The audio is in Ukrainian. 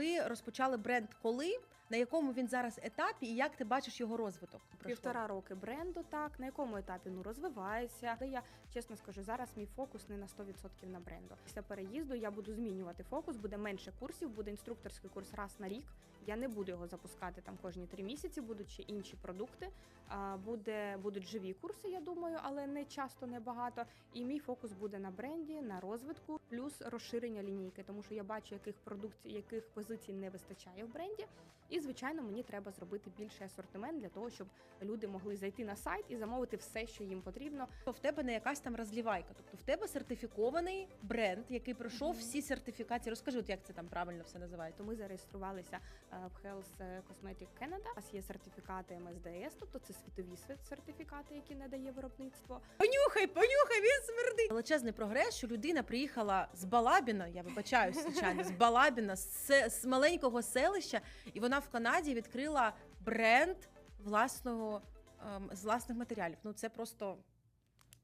Ви розпочали бренд коли? На якому він зараз етапі, і як ти бачиш його розвиток? Півтора роки бренду, так на якому етапі ну розвивається. Але я чесно скажу, зараз мій фокус не на 100% на бренду. Після переїзду я буду змінювати фокус, буде менше курсів, буде інструкторський курс раз на рік. Я не буду його запускати там кожні три місяці. Будуть ще інші продукти. Буде будуть живі курси, я думаю, але не часто, не багато. І мій фокус буде на бренді, на розвитку, плюс розширення лінійки, тому що я бачу, яких продукцій, яких позицій не вистачає в бренді. І звичайно, мені треба зробити більший асортимент для того, щоб люди могли зайти на сайт і замовити все, що їм потрібно. в тебе не якась там розлівайка. Тобто в тебе сертифікований бренд, який пройшов Мгм. всі сертифікації. Розкажи, от як це там правильно все називається. То ми зареєструвалися е, в Health Cosmetic Canada. У нас є сертифікати МСДС, тобто це світові сертифікати, які надає виробництво. Понюхай, понюхай, він смердить. Величезний прогрес, що людина приїхала з Балабіна, я вибачаюсь, звичайно, з Балабіна, з, з маленького селища, і вона в Канаді відкрила бренд власного ем, з власних матеріалів. Ну це просто